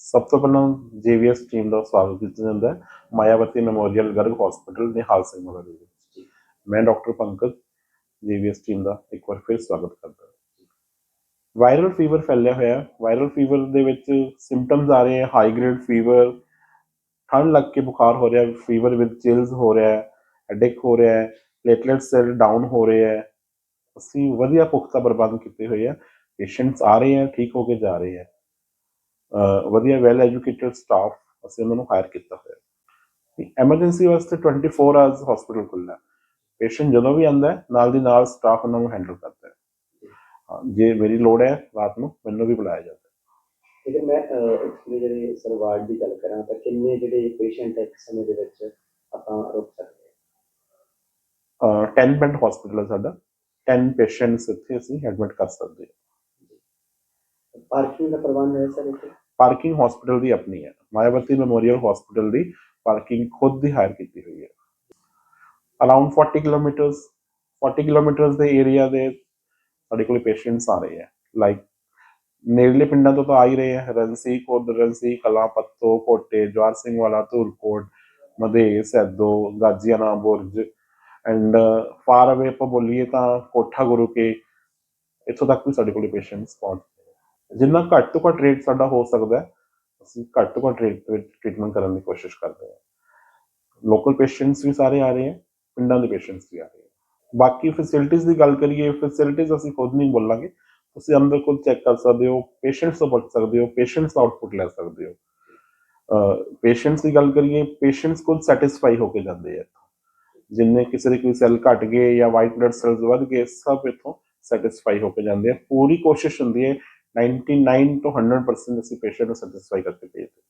ਸਭ ਤੋਂ ਪਹਿਲਾਂ ਜੇਵੀਐਸ ਟੀਮ ਦਾ ਸਵਾਗਤ ਕੀਤਾ ਜਾਂਦਾ ਹੈ। ਮਾਇਆਵਤੀ ਮੈਮੋਰੀਅਲ ਗਰਗ ਹਸਪੀਟਲ, ਨਿਹਾਲ ਸਿੰਘ ਨਗਰ ਦੇ। ਵਿੱਚ ਮੈਂ ਡਾਕਟਰ ਪੰਕਜ, ਜੇਵੀਐਸ ਟੀਮ ਦਾ ਇੱਕ ਵਾਰ ਫਿਰ ਸਵਾਗਤ ਕਰਦਾ ਵਾਇਰਲ ਫੀਵਰ ਫੈਲਿਆ ਹੋਇਆ ਵਾਇਰਲ ਫੀਵਰ ਦੇ ਵਿੱਚ ਸਿੰਪਟਮਸ ਆ ਰਹੇ ਹੈ। ਹਾਈ ਗ੍ਰੇਡ ਫੀਵਰ ਠੰਡ ਲੱਗ ਕੇ ਬੁਖਾਰ ਹੋ ਰਿਹਾ ਫੀਵਰ ਵਿਦ ਚਿਲਸ ਹੋ ਰਿਹਾ ਹੈ। ਹੈਡੇਕ ਹੋ ਰਿਹਾ ਹੈ। ਪਲੇਟਲੇਟ ਸੈੱਲ ਡਾਊਨ ਹੋ ਰਹੇ ਹੈ। ਅਸੀਂ ਵਧੀਆ ਪੁਖਤਾ ਪ੍ਰਬੰਧ ਕੀਤੇ ਹੋਏ ਆ ਪੇਸ਼ੈਂਟਸ ਆ ਰਹੇ ਹੈ, ਠੀਕ ਹੋ ਕੇ ਜਾ ਰਹੇ ਹੈ। ਵਧੀਆ ਵੈਲ ਐਜੂਕੇਟਡ ਸਟਾਫ ਅਸੀਂ ਉਹਨਾਂ ਨੂੰ ਹਾਇਰ ਕੀਤਾ ਹੋਇਆ ਐਮਰਜੈਂਸੀ ਵਾਸਤੇ 24 ਆਵਰਸ ਹਸਪੀਟਲ ਖੁੱਲ੍ਹਾ ਪੇਸ਼ੈਂਟ ਜਦੋਂ ਵੀ ਆਉਂਦਾ ਹੈ ਨਾਲ ਦੀ ਨਾਲ ਸਟਾਫ ਉਹਨਾਂ ਨੂੰ ਹੈਂਡਲ ਕਰਦਾ ਹੈ। ਜੇ ਮੇਰੀ ਲੋੜ ਹੈ ਰਾਤ ਨੂੰ ਮੈਨੂੰ ਵੀ ਬੁਲਾਇਆ ਜਾਂਦਾ ਜੇਕਰ ਮੈਂ ਇਸਦੇ ਜਿਹੜੇ ਸਰਵਾਰਡ ਦੀ ਗੱਲ ਕਰਾਂ ਤਾਂ ਕਿੰਨੇ ਜਿਹੜੇ ਪੇਸ਼ੈਂਟ ਇੱਕ ਸਮੇਂ ਦੇ ਵਿੱਚ ਆਪਾਂ ਰੁਕ ਸਕਦੇ ਹਾਂ? ਅਹ 10 ਬੈੱਡ ਹਸਪੀਟਲ ਹੈ ਸਾਡਾ। 10 ਪੇਸ਼ੈਂਟਸ ਇੱਥੇ ਅਸੀਂ ਐਡਮਿਟ ਕਰ ਸਕਦੇ ਹਾਂ। ਪਾਰਕਿੰਗ ਦਾ ਪ੍ਰਬੰਧ ਹੈ ਸਰ ਇੱਥੇ? ਪਾਰਕਿੰਗ ਹਸਪੀਟਲ ਦੀ ਆਪਣੀ ਹੈ। ਮਾਇਆਵਤੀ ਮੈਮੋਰੀਅਲ ਹਸਪੀਟਲ ਦੀ ਪਾਰਕਿੰਗ ਖੁਦ ਦੀ ਹਾਇਰ ਕੀਤੀ ਹੋਈ ਹੈ। ਅਰਾਊਂਡ 40 ਕਿਲੋਮੀਟਰਸ 40 ਕਿਲੋਮੀਟਰਸ ਦੇ ਏਰੀਆ ਦੇ ਸਾਡੇ ਕੋਲ ਪੇਸ਼ੈਂਟਸ ਆ ਰਹੇ ਹੈ। ਲਾਈਕ ਨੇੜਲੇ ਪਿੰਡਾਂ ਤੋਂ ਤਾਂ ਆ ਹੀ ਰਹੇ ਹੈ। ਰਣਸੀ ਕੋਟ ਰਣਸੀ ਕਲਾਂ ਪੱਤੋ ਕੋਟੇ Jawar Singh Wala Dhurkot Madhe Saido Gajiana Burj and far away ਆਪਾਂ ਬੋਲੀਏ ਤਾਂ ਕੋਠਾ ਗੁਰੂ ਕੇ, ਇੱਥੋਂ ਤੱਕ ਵੀ ਸਾਡੇ ਕੋਲ ਪੇਸ਼ੈਂਟਸ ਪਹੁੰਚ ਜਿੰਨਾ ਘੱਟ ਤੋਂ ਘੱਟ ਰੇਟ ਸਾਡਾ ਹੋ ਸਕਦਾ ਹੈ, ਅਸੀਂ ਘੱਟ ਤੋਂ ਘੱਟ ਰੇਟ ਵਿੱਚ ਟ੍ਰੀਟਮੈਂਟ ਕਰਨ ਦੀ ਕੋਸ਼ਿਸ਼ ਕਰਦੇ ਹਾਂ। ਲੋਕਲ ਪੇਸ਼ੈਂਟਸ ਵੀ ਸਾਰੇ ਆ ਰਹੇ ਹੈ, ਪਿੰਡਾਂ ਦੇ ਪੇਸ਼ੈਂਟਸ ਵੀ ਆ ਰਹੇ ਹੈ। ਬਾਕੀ ਫੈਸਿਲਿਟੀਆਂ ਦੀ ਗੱਲ ਕਰੀਏ ਫੈਸਿਲਿਟੀਆਂ ਅਸੀਂ ਖੁਦ ਨਹੀਂ ਬੋਲਾਂਗੇ। ਤੁਸੀਂ ਅੰਦਰ ਖੁਦ ਚੈੱਕ ਕਰ ਸਕਦੇ ਹੋ ਪੇਸ਼ੈਂਟਸ ਤੋਂ ਪੁੱਛ ਸਕਦੇ ਹੋ ਪੇਸ਼ੈਂਟਸ ਦਾ ਆਉਟਪੁੱਟ ਲੈ ਸਕਦੇ ਹੋ। ਪੇਸ਼ੈਂਟਸ ਦੀ ਗੱਲ ਕਰੀਏ ਪੇਸ਼ੈਂਟਸ ਖੁਦ ਸੈਟੀਸਫਾਈ ਹੋ ਕੇ ਜਾਂਦੇ ਆ ਜਿੰਨੇ ਕਿਸੇ ਦੇ ਕੋਈ ਸੈੱਲ ਘਟ ਗਏ ਜਾਂ ਵਾਈਟ ਬਲੱਡ ਸੈਲਸ ਵੱਧ ਗਏ, ਸਭ ਇੱਥੋਂ ਸੈਟੀਸਫਾਈ ਹੋ ਕੇ ਜਾਂਦੇ ਆ। ਪੂਰੀ ਕੋਸ਼ਿਸ਼ ਹੁੰਦੀ ਹੈ 99 ਤੋਂ 100% ਅਸੀਂ ਪੇਸ਼ੈਂਟ ਨੂੰ ਸੈਟੀਸਫਾਈ ਕਰਕੇ ਭੇਜਦੇ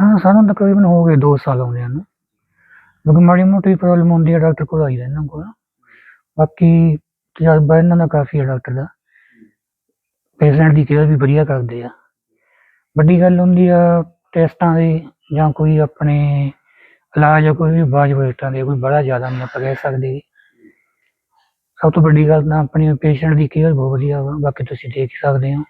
ਹਾਂ, ਸਾਨੂੰ ਤਕਰੀਬਨ ਹੋ ਗਏ 2 ਸਾਲ ਆਉਂਦਿਆਂ ਨੂੰ। ਕਿਉਂਕਿ ਮਾੜੀ ਮੋਟੀ ਪ੍ਰੋਬਲਮ ਹੁੰਦੀ ਹੈ ਡਾਕਟਰ ਕੋਲ ਆਈਦਾ ਇਹਨਾਂ ਕੋਲ। ਬਾਕੀ ਤਜਰਬਾ ਇਹਨਾਂ ਦਾ ਕਾਫੀ ਹੈ ਡਾਕਟਰ ਦਾ। ਪੇਸ਼ੈਂਟ ਦੀ ਕੇਅਰ ਵੀ ਵਧੀਆ ਕਰਦੇ ਆ। ਵੱਡੀ ਗੱਲ ਹੁੰਦੀ ਆ, ਟੈਸਟਾਂ ਦੀ ਜਾਂ ਕੋਈ ਆਪਣੇ ਇਲਾਜ ਜਾਂ ਕੋਈ ਵੀ ਵਾਜਬ ਰੇਟਾਂ ਦੇ, ਕੋਈ ਬੜਾ ਜ਼ਿਆਦਾ ਨਹੀਂ ਆਪਾਂ ਕਹਿ ਸਕਦੇ। ਸਭ ਤੋਂ ਵੱਡੀ ਗੱਲ ਤਾਂ ਆਪਣੀ ਪੇਸ਼ੈਂਟ ਦੀ ਕੇਅਰ ਬਹੁਤ ਵਧੀਆ ਵਾ, ਬਾਕੀ ਤੁਸੀਂ ਦੇਖ ਸਕਦੇ ਹੋ।